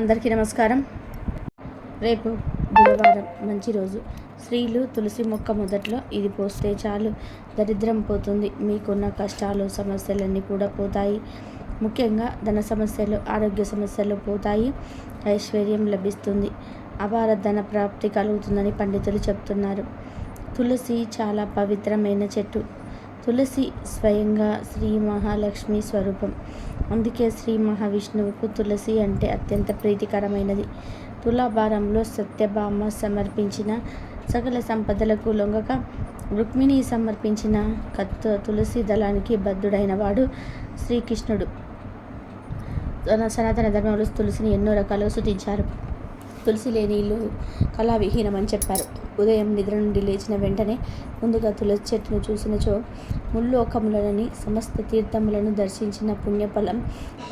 అందరికీ నమస్కారం. రేపు బుధవారం మంచి రోజు. స్త్రీలు తులసి మొక్క మొదట్లో ఇది పోస్తే చాలు. దరిద్రం పోతుంది. మీకున్న కష్టాలు సమస్యలన్నీ కూడా పోతాయి. ముఖ్యంగా ధన సమస్యలు ఆరోగ్య సమస్యలు పోతాయి. ఐశ్వర్యం లభిస్తుంది. అపార ధన ప్రాప్తి కలుగుతుందని పండితులు చెప్తున్నారు. తులసి చాలా పవిత్రమైన చెట్టు. తులసి స్వయంగా శ్రీ మహాలక్ష్మి స్వరూపం. అందుకే శ్రీ మహావిష్ణువుకు తులసి అంటే అత్యంత ప్రీతికరమైనది. తులాభారంలో సత్యభామ సమర్పించిన సకల సంపదలకు లొంగక రుక్మిణి సమర్పించిన కత్త తులసి దళానికి బద్ధుడైన వాడు శ్రీకృష్ణుడు సనాతన ధర్మంలో తులసిని ఎన్నో రకాలుగా సూచించారు తులసి లేని ఇల్లు కళావిహీనం అని చెప్పారు. ఉదయం నిద్ర నుండి లేచిన వెంటనే ముందుగా తులసి చెట్టును చూసినచో ముల్లోకములనని సమస్త తీర్థములను దర్శించిన పుణ్యఫలం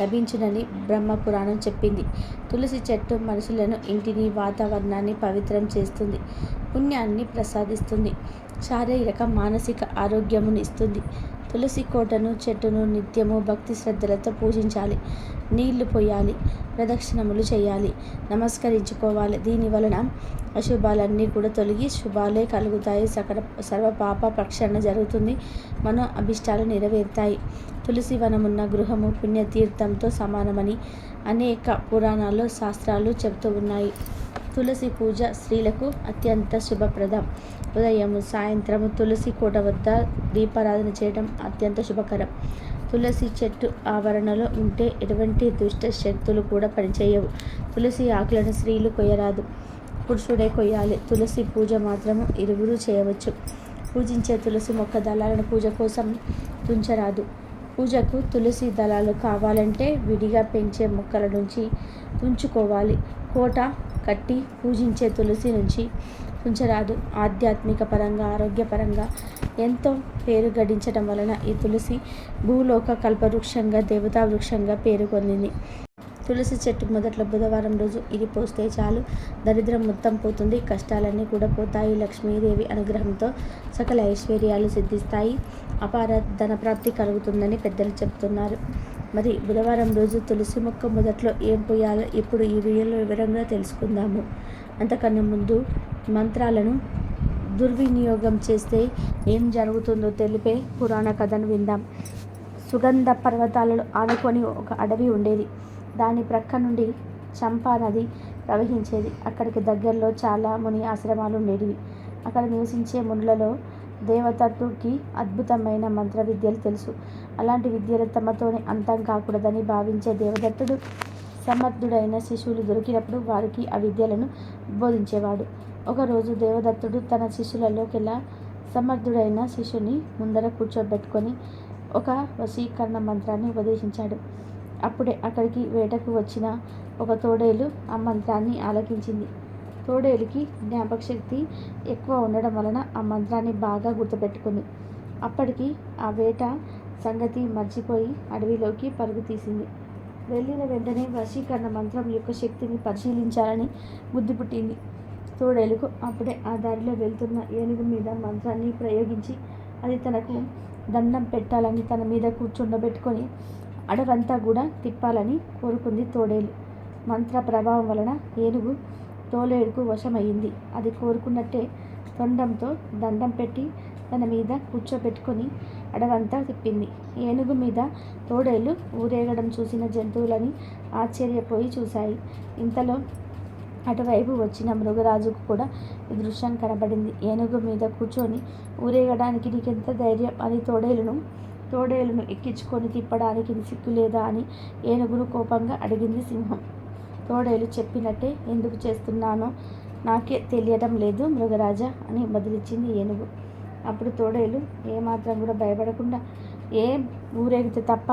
లభించునని బ్రహ్మ పురాణం చెప్పింది. తులసి చెట్టు మనుషులను ఇంటిని వాతావరణాన్ని పవిత్రం చేస్తుంది పుణ్యాన్ని ప్రసాదిస్తుంది శారీరక మానసిక ఆరోగ్యమును ఇస్తుంది. తులసి కోటను చెట్టును నిత్యము భక్తి శ్రద్ధలతో పూజించాలి. నీళ్ళు పోయాలి ప్రదక్షిణములు చేయాలి నమస్కరించుకోవాలి. దీని వలన అశుభాలన్నీ కూడా తొలగి శుభాలే కలుగుతాయి. సకల సర్వ పాప ప్రక్షాళన జరుగుతుంది. మన అభిష్టాలు నెరవేరుతాయి. తులసి వనమున్న గృహము పుణ్యతీర్థంతో సమానమని అనేక పురాణాల్లో శాస్త్రాలు చెబుతూ ఉన్నాయి. తులసి పూజ స్త్రీలకు అత్యంత శుభప్రదం. ఉదయం సాయంత్రం తులసి కోట వద్ద దీపారాధన చేయడం అత్యంత శుభకరం. తులసి చెట్టు ఆవరణలో ఉంటే ఎటువంటి దుష్ట శక్తులు కూడా పనిచేయవు. తులసి ఆకులను స్త్రీలు కొయ్యరాదు. పురుషుడే కొయ్యాలి. తులసి పూజ మాత్రము ఇరువురు చేయవచ్చు. పూజించే తులసి మొక్క దళాలను పూజ కోసం తుంచరాదు. పూజకు తులసి దళాలు కావాలంటే విడిగా పెంచే మొక్కల నుంచి తుంచుకోవాలి. కోట కట్టి పూజించే తులసి నుంచి ఉంచరాదు ఆధ్యాత్మిక పరంగా ఆరోగ్యపరంగా ఎంతో పేరు గడించడం వలన ఈ తులసి భూలోక కల్పవృక్షంగా దేవతా వృక్షంగా పేరు పొందింది. తులసి చెట్టు మొదట్లో బుధవారం రోజు ఇది పోస్తే చాలు. దరిద్రం మొత్తం పోతుంది. కష్టాలన్నీ కూడా పోతాయి. లక్ష్మీదేవి అనుగ్రహంతో సకల ఐశ్వర్యాలు సిద్ధిస్తాయి. అపార ధనప్రాప్తి కలుగుతుందని పెద్దలు చెప్తున్నారు. మరి బుధవారం రోజు తులసి మొక్క మొదట్లో ఏం పోయాలో ఇప్పుడు ఈ వీడియోలో వివరంగా తెలుసుకుందాము. అంతకన్నా ముందు మంత్రాలను దుర్వినియోగం చేస్తే ఏం జరుగుతుందో తెలిపే పురాణ కథను విందాం. సుగంధ పర్వతాలలో ఆనుకొని ఒక అడవి ఉండేది. దాని ప్రక్క నుండి చంపా నది ప్రవహించేది. అక్కడికి దగ్గరలో చాలా ముని ఆశ్రమాలు ఉండేవి అక్కడ నివసించే మునులలో దేవతత్తుడికి అద్భుతమైన మంత్ర విద్యలు తెలుసు. అలాంటి విద్యలు తమతోనే అంతం కాకూడదని భావించే దేవదత్తుడు సమర్థుడైన శిశువులు దొరికినప్పుడు వారికి ఆ విద్యలను బోధించేవాడు. ఒకరోజు దేవదత్తుడు తన శిష్యులలోకెలా సమర్థుడైన శిష్యుని ముందర కూర్చోబెట్టుకొని ఒక వశీకరణ మంత్రాన్ని ఉపదేశించాడు. అప్పుడే అక్కడికి వేటకు వచ్చిన ఒక తోడేలు ఆ మంత్రాన్ని ఆలకించింది. తోడేలుకి జ్ఞాపకశక్తి ఎక్కువ ఉండడం వలన ఆ మంత్రాన్ని బాగా గుర్తుపెట్టుకుంది. అప్పటికి ఆ వేట సంగతి మర్చిపోయి అడవిలోకి పరుగు తీసింది. వెళ్ళిన వెంటనే వశీకరణ మంత్రం యొక్క శక్తిని పరిశీలించాలని బుద్ధి పుట్టింది. తోడేలుకు అప్పుడే ఆ దారిలో వెళ్తున్న ఏనుగు మీద మంత్రాన్ని ప్రయోగించి అది తనకు దండం పెట్టాలని తన మీద కూర్చుండబెట్టుకొని అడవంతా కూడా తిప్పాలని కోరుకుంది తోడేలు మంత్ర ప్రభావం వలన ఏనుగు తోలేడుకు వశమయ్యింది. అది కోరుకున్నట్టే తొండంతో దండం పెట్టి తన మీద కూర్చోబెట్టుకొని అడవంతా తిప్పింది. ఏనుగు మీద తోడేలు ఊరేగడం చూసిన జంతువులని ఆశ్చర్యపోయి చూశాయి. ఇంతలో అటువైపు వచ్చిన మృగరాజుకు కూడా ఈ దృశ్యం కనబడింది. ఏనుగు మీద కూర్చొని ఊరేగడానికి నీకెంత ధైర్యం? అని తోడేలును తోడేలును ఎక్కించుకొని తిప్పడానికి సిక్కు లేదా అని ఏనుగును కోపంగా అడిగింది సింహం. తోడేలు చెప్పినట్టే ఎందుకు చేస్తున్నానో నాకే తెలియడం లేదు మృగరాజా అని బదిలిచ్చింది ఏనుగు. అప్పుడు తోడేలు ఏమాత్రం కూడా భయపడకుండా ఏం ఊరేగితే తప్ప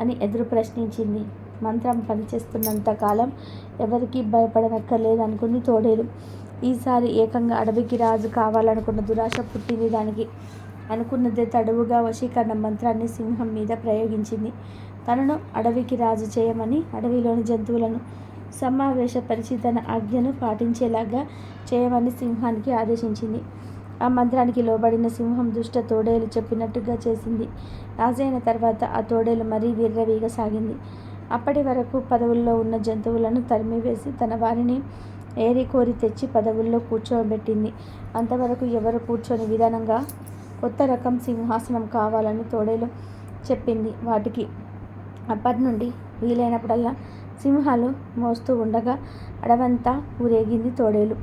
అని ఎదురు ప్రశ్నించింది. మంత్రం పనిచేస్తున్నంత కాలం ఎవరికీ భయపడనక్కర్లేదు అనుకుంది తోడేలు. ఈసారి ఏకంగా అడవికి రాజు కావాలనుకున్న దురాశ పుట్టింది దానికి. అనుకున్నదే తడువుగా వశీకరణ మంత్రాన్ని సింహం మీద ప్రయోగించింది. తనను అడవికి రాజు చేయమని అడవిలోని జంతువులను సమావేశపరిచి తన ఆజ్ఞను పాటించేలాగా చేయమని సింహానికి ఆదేశించింది. ఆ మంత్రానికి లోబడిన సింహం దుష్ట తోడేలు చెప్పినట్టుగా చేసింది. రాజైన తర్వాత ఆ తోడేలు మరీ విర్రవీగసాగింది అప్పటి వరకు పదవుల్లో ఉన్న జంతువులను తరిమివేసి తన వారిని ఏరి కోరి తెచ్చి పదవుల్లో కూర్చోబెట్టింది. అంతవరకు ఎవరు కూర్చొని విధానంగా కొత్త రకం సింహాసనం కావాలని తోడేలు చెప్పింది. వాటికి అప్పటి నుండి వీలైనప్పుడల్లా సింహాలు మోస్తూ ఉండగా అడవంతా ఊరేగింది తోడేలు.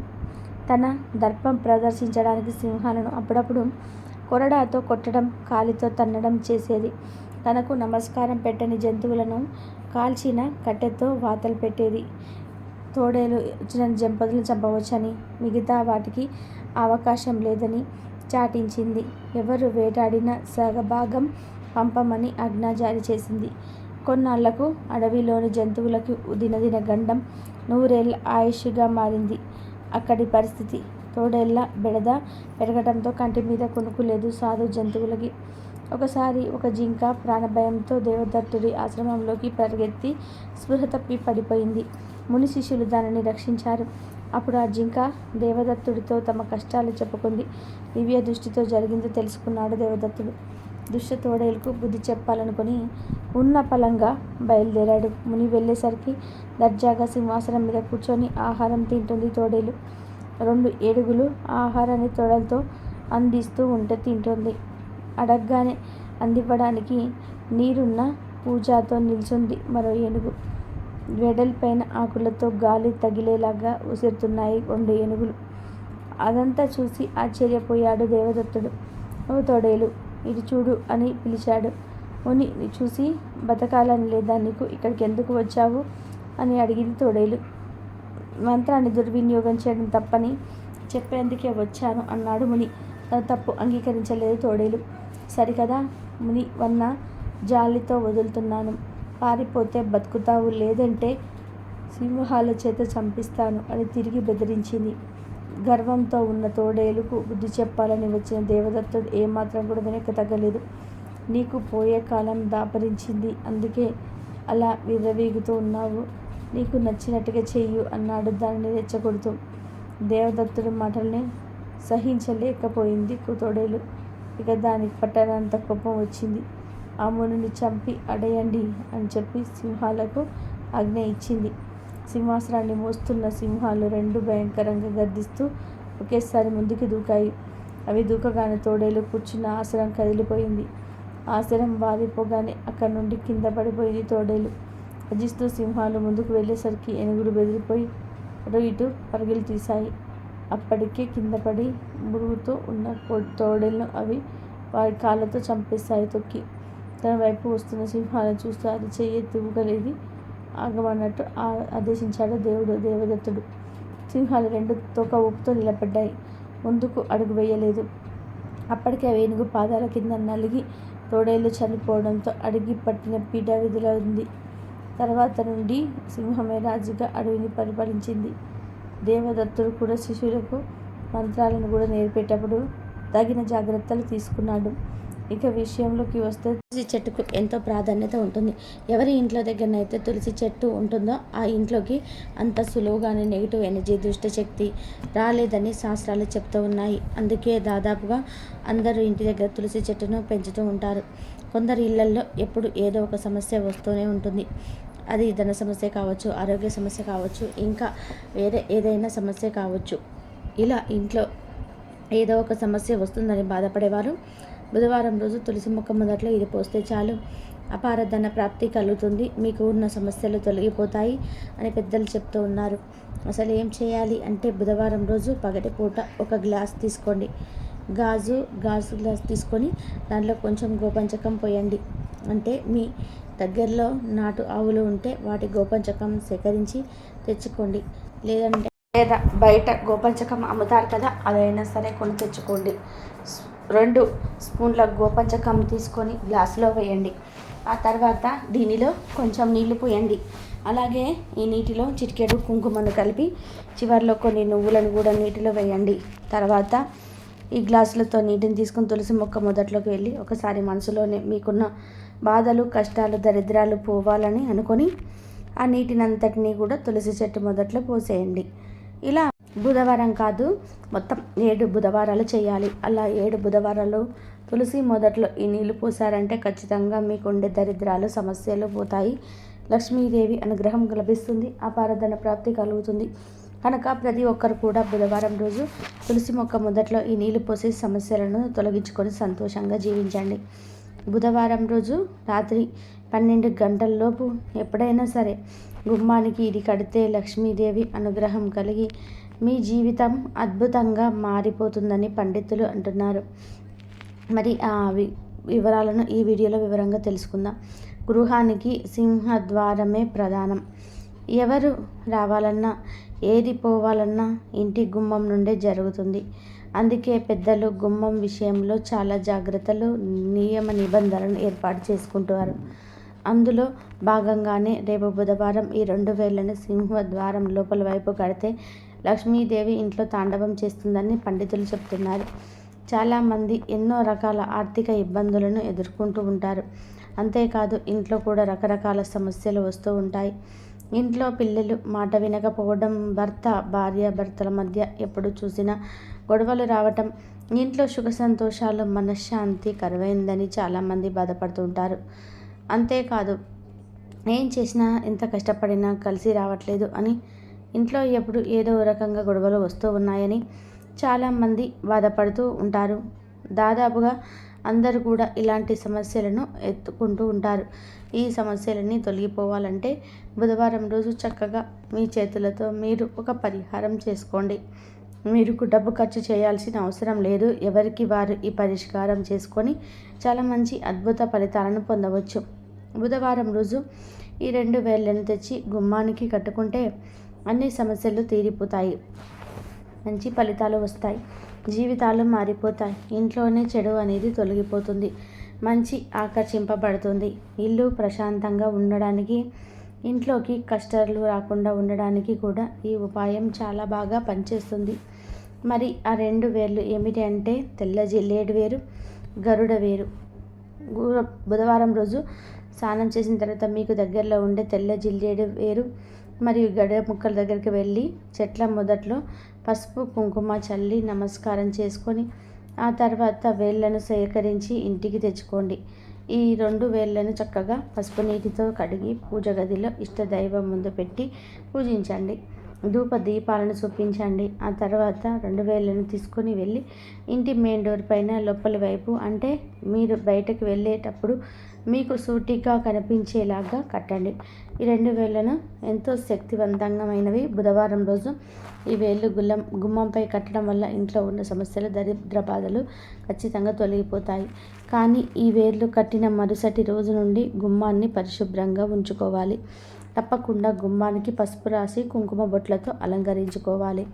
తన దర్పం ప్రదర్శించడానికి సింహాలను అప్పుడప్పుడు కొరడాతో కొట్టడం కాలితో తన్నడం చేసేది. తనకు నమస్కారం పెట్టని జంతువులను కాల్చిన కట్టెతో వాతలు పెట్టేది. తోడేలు వచ్చిన జంపదులు చంపవచ్చని మిగతా వాటికి అవకాశం లేదని చాటించింది. ఎవరు వేటాడిన సగభాగం పంపమని ఆజ్ఞ జారీ చేసింది. కొన్నాళ్ళకు అడవిలోని జంతువులకి దినదిన గండం నూరేళ్ళ ఆయుష్గా మారింది. అక్కడి పరిస్థితి తోడేళ్ళ బెడద పెరగడంతో కంటి మీద కొనుక్కు లేదు సాధు జంతువులకి. ఒకసారి ఒక జింక ప్రాణభయంతో దేవదత్తుడి ఆశ్రమంలోకి పరిగెత్తి స్పృహ తప్పి పడిపోయింది. ముని శిష్యులు దానిని రక్షించారు. అప్పుడు ఆ జింక దేవదత్తుడితో తమ కష్టాలు చెప్పుకుంది. దివ్య దృష్టితో జరిగిందో తెలుసుకున్నాడు దేవదత్తుడు. దుష్ట తోడేలకు బుద్ధి చెప్పాలనుకుని ఉన్న పలంగా బయలుదేరాడు. ముని వెళ్ళేసరికి దర్జాగా సింహాసనం మీద కూర్చొని ఆహారం తింటుంది తోడేలు. రెండు ఏడుగులు ఆహారాన్ని తొడలతో అందిస్తూ ఉంటే తింటుంది. అడగగానే అందివ్వడానికి నీరున్న పూజాతో నిల్చుంది మరో ఏనుగు. వెడల్పైన ఆకులతో గాలి తగిలేలాగా ఉసిరుతున్నాయి రెండు ఏనుగులు. అదంతా చూసి ఆశ్చర్యపోయాడు దేవదత్తుడు. ఓ తోడేలు ఇటు చూడు అని పిలిచాడు. ముని చూసి బతకాలని లేదా? నీకు ఇక్కడికి ఎందుకు వచ్చావు? అని అడిగింది తోడేలు. మంత్రాన్ని దుర్వినియోగం చేయడం తప్పని చెప్పేందుకే వచ్చాను అన్నాడు ముని. తన తప్పు అంగీకరించలేదు తోడేలు. సరికదా ముని వన్న జాలితో వదులుతున్నాను. పారిపోతే బతుకుతావు లేదంటే సింహాల చేత చంపిస్తాను అని తిరిగి బెదిరించింది. గర్వంతో ఉన్న తోడేలుకు బుద్ధి చెప్పాలని వచ్చిన దేవదత్తుడు ఏమాత్రం కూడా వెనక్కి తగ్గలేదు. నీకు పోయే కాలం దాపరించింది అందుకే అలా విర్రవీగుతూ ఉన్నావు. నీకు నచ్చినట్టుగా చెయ్యు అన్నాడు దానిని రెచ్చగొడుతూ. దేవదత్తుడి మాటల్ని సహించలేకపోయింది తోడేలు. ఇక దానికి పట్టనంత కోపం వచ్చింది. ఆ మునుని చంపి అడయండి అని చెప్పి సింహాలకు ఆజ్ఞ ఇచ్చింది. సింహాసనాన్ని మోస్తున్న సింహాలు రెండు భయంకరంగా గర్దిస్తూ ఒకేసారి ముందుకు దూకాయి. అవి దూకగానే తోడేలు కూర్చున్న ఆసనం కదిలిపోయింది. ఆసనం వారిపోగానే అక్కడి నుండి కింద పడిపోయింది తోడేలు. భజిస్తూ సింహాలు ముందుకు వెళ్ళేసరికి ఎనుగులు బెదిరిపోయి అటు ఇటు పరుగులు తీశాయి. అప్పటికే కింద పడి మురుగుతూ ఉన్న తోడేలను అవి వారి కాళ్ళతో చంపేస్తాయి తొక్కి. తన వైపు వస్తున్న సింహాలను చూస్తూ అది చెయ్యి ఊగలేది ఆగమన్నట్టు ఆదేశించాడు దేవుడు దేవదత్తుడు. సింహాలు రెండు తోక ఊపుతో నిలబడ్డాయి. ముందుకు అడుగు వేయలేదు. అప్పటికే వేణుగు పాదాల కింద నలిగి తోడేళ్ళు చనిపోవడంతో అడిగి పట్టిన పీఠ ఉంది. తర్వాత నుండి సింహమే రాజుగా అడవిని పరిపాలించింది. దేవదత్తుడు కూడా శిశువులకు మంత్రాలను కూడా నేర్పేటప్పుడు తగిన జాగ్రత్తలు తీసుకున్నాడు. ఇక విషయంలోకి వస్తే తులసి చెట్టుకు ఎంతో ప్రాధాన్యత ఉంటుంది. ఎవరి ఇంట్లో దగ్గరనైతే తులసి చెట్టు ఉంటుందో ఆ ఇంట్లోకి అంత సులువుగానే నెగిటివ్ ఎనర్జీ దుష్టశక్తి రాలేదని శాస్త్రాలు చెప్తూ ఉన్నాయి. అందుకే దాదాపుగా అందరూ ఇంటి దగ్గర తులసి చెట్టును పెంచుతూ ఉంటారు. కొందరు ఇళ్ళల్లో ఎప్పుడు ఏదో ఒక సమస్య వస్తూనే ఉంటుంది. అది ధన సమస్య కావచ్చు ఆరోగ్య సమస్య కావచ్చు ఇంకా వేరే ఏదైనా సమస్య కావచ్చు. ఇలా ఇంట్లో ఏదో ఒక సమస్య వస్తుందని బాధపడేవారు. బుధవారం రోజు తులసి మొక్క మొదట్లో ఇది పోస్తే చాలు. అపార ధన ప్రాప్తి కలుగుతుంది. మీకు ఉన్న సమస్యలు తొలగిపోతాయి అని పెద్దలు చెప్తూ ఉన్నారు. అసలు ఏం చేయాలి అంటే బుధవారం రోజు పగటి పూట ఒక గ్లాస్ తీసుకోండి. గాజు గాజు గ్లాస్ తీసుకొని దాంట్లో కొంచెం గోపంచకం పోయండి. అంటే మీ దగ్గరలో నాటు ఆవులు ఉంటే వాటి గోపంచకం సేకరించి తెచ్చుకోండి. లేదంటే లేదా బయట గోపంచకం అమ్ముతారు కదా అదైనా సరే కొని తెచ్చుకోండి. రెండు స్పూన్ల గోపంచకం తీసుకొని గ్లాసులో వేయండి. ఆ తర్వాత దీనిలో కొంచెం నీళ్ళు పోయండి. అలాగే ఈ నీటిలో చిటికెడు కుంకుమను కలిపి చివరిలో కొన్ని నువ్వులను కూడా నీటిలో వేయండి. తర్వాత ఈ గ్లాసులతో నీటిని తీసుకుని తులసి మొక్క మొదట్లోకి వెళ్ళి ఒకసారి మనసులోనే మీకున్న బాధలు కష్టాలు దరిద్రాలు పోవాలని అనుకొని ఆ నీటిని అంతటినీ కూడా తులసి చెట్టు మొదట్లో పోసేయండి. ఇలా బుధవారం కాదు మొత్తం ఏడు బుధవారాలు చేయాలి. అలా ఏడు బుధవారాలు తులసి మొదట్లో ఈ నీళ్ళు పోసారంటే ఖచ్చితంగా మీకు ఉండే దరిద్రాలు సమస్యలు పోతాయి. లక్ష్మీదేవి అనుగ్రహం లభిస్తుంది అపారధన ప్రాప్తి కలుగుతుంది. కనుక ప్రతి ఒక్కరు కూడా బుధవారం రోజు తులసి మొక్క మొదట్లో ఈ నీళ్ళు పోసే సమస్యలను తొలగించుకొని సంతోషంగా జీవించండి. బుధవారం రోజు రాత్రి పన్నెండు గంటల్లోపు ఎప్పుడైనా సరే గుమ్మానికి ఇది కడితే లక్ష్మీదేవి అనుగ్రహం కలిగి మీ జీవితం అద్భుతంగా మారిపోతుందని పండితులు అంటున్నారు. మరి ఆ వివరాలను ఈ వీడియోలో వివరంగా తెలుసుకుందాం. గృహానికి సింహద్వారమే ప్రధానం. ఎవరు రావాలన్నా ఏది పోవాలన్నా ఇంటి గుమ్మం నుండే జరుగుతుంది. అందుకే పెద్దలు గుమ్మం విషయంలో చాలా జాగ్రత్తలు నియమ నిబంధనలను ఏర్పాటు చేసుకుంటారు అందులో భాగంగానే రేపు బుధవారం ఈ రెండు వేలను సింహద్వారం లోపల వైపు కడితే లక్ష్మీదేవి ఇంట్లో తాండవం చేస్తుందని పండితులు చెప్తున్నారు. చాలామంది ఎన్నో రకాల ఆర్థిక ఇబ్బందులను ఎదుర్కొంటూ ఉంటారు. అంతేకాదు ఇంట్లో కూడా రకరకాల సమస్యలు వస్తూ ఉంటాయి. ఇంట్లో పిల్లలు మాట వినకపోవడం భర్త భార్య భర్తల మధ్య ఎప్పుడు చూసినా గొడవలు రావటం ఇంట్లో సుఖ సంతోషాలు మనశ్శాంతి కరువైందని చాలామంది బాధపడుతుంటారు అంతేకాదు ఏం చేసినా ఎంత కష్టపడినా కలిసి రావట్లేదు అని ఇంట్లో ఎప్పుడు ఏదో రకంగా గొడవలు వస్తూ ఉన్నాయని చాలామంది బాధపడుతూ ఉంటారు. దాదాపుగా అందరూ కూడా ఇలాంటి సమస్యలను ఎత్తుకుంటూ ఉంటారు. ఈ సమస్యలన్నీ తొలగిపోవాలంటే బుధవారం రోజు చక్కగా మీ చేతులతో మీరు ఒక పరిహారం చేసుకోండి. మీరు డబ్బు ఖర్చు చేయాల్సిన అవసరం లేదు. ఎవరికి వారు ఈ పరిష్కారం చేసుకొని చాలా మంచి అద్భుత ఫలితాలను పొందవచ్చు. బుధవారం రోజు ఈ రెండు వేళ్ళను తెచ్చి గుమ్మానికి కట్టుకుంటే అన్ని సమస్యలు తీరిపోతాయి. మంచి ఫలితాలు వస్తాయి. జీవితాలు మారిపోతాయి. ఇంట్లోనే చెడు అనేది తొలగిపోతుంది. మంచి ఆకర్షింపబడుతుంది. ఇల్లు ప్రశాంతంగా ఉండడానికి ఇంట్లోకి కష్టాలు రాకుండా ఉండడానికి కూడా ఈ ఉపాయం చాలా బాగా పనిచేస్తుంది. మరి ఆ రెండు వేర్లు ఏమిటి అంటే తెల్ల జిల్లేడు వేరు గరుడ వేరు. బుధవారం రోజు స్నానం చేసిన తర్వాత మీకు దగ్గరలో ఉండే తెల్ల జిల్లేడు వేరు మరియు గడ ముక్కల దగ్గరికి వెళ్ళి చెట్ల మొదట్లో పసుపు కుంకుమ చల్లి నమస్కారం చేసుకొని ఆ తర్వాత వేళ్ళను సేకరించి ఇంటికి తెచ్చుకోండి. ఈ రెండు వేళ్ళను చక్కగా పసుపు నీటితో కడిగి పూజ గదిలో ఇష్టదైవం ముందు పెట్టి పూజించండి. ధూప దీపాలను చూపించండి. ఆ తర్వాత రెండు వేలను తీసుకొని వెళ్ళి ఇంటి మెయిన్ డోర్ పైన లోపలి వైపు అంటే మీరు బయటకు వెళ్ళేటప్పుడు మీకు సూటిగా కనిపించేలాగా కట్టండి. ఈ రెండు వేలను ఎంతో శక్తివంతంగమైనవి. బుధవారం రోజు ఈ వేళ్ళు గుల్లం గుమ్మంపై కట్టడం వల్ల ఇంట్లో ఉన్న సమస్యలు దరిద్ర బాధలు ఖచ్చితంగా తొలగిపోతాయి. కానీ ఈ వేర్లు కట్టిన మరుసటి రోజు నుండి గుమ్మాన్ని పరిశుభ్రంగా ఉంచుకోవాలి. తప్పకుండా గుమ్మానికి పసుపు రాసి కుంకుమ బొట్లతో అలంకరించుకోవాలి.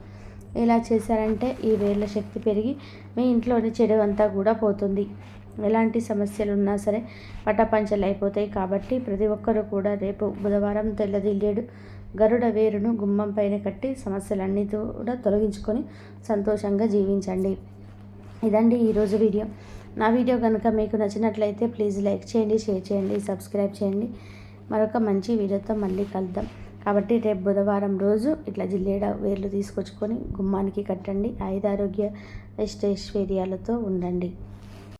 ఇలా చేశారంటే ఈ వేర్ల శక్తి పెరిగి మీ ఇంట్లోని చెడు అంతా కూడా పోతుంది. ఎలాంటి సమస్యలు ఉన్నా సరే పటపంచలు అయిపోతాయి కాబట్టి ప్రతి ఒక్కరూ కూడా రేపు బుధవారం తెల్లదిల్లేడు గరుడ వేరును గుమ్మం పైన కట్టి సమస్యలన్నీ కూడా తొలగించుకొని సంతోషంగా జీవించండి. ఇదండి ఈరోజు వీడియో. నా వీడియో కనుక మీకు నచ్చినట్లయితే ప్లీజ్ లైక్ చేయండి షేర్ చేయండి సబ్స్క్రైబ్ చేయండి. మరొక మంచి వీడియోతో మళ్ళీ కలుద్దాం. కాబట్టి రేపు బుధవారం రోజు ఇట్లా జిల్లేడ వేర్లు తీసుకొచ్చుకొని గుమ్మానికి కట్టండి. ఆయుధారోగ్య ఐష్టైశ్వర్యాలతో ఉండండి.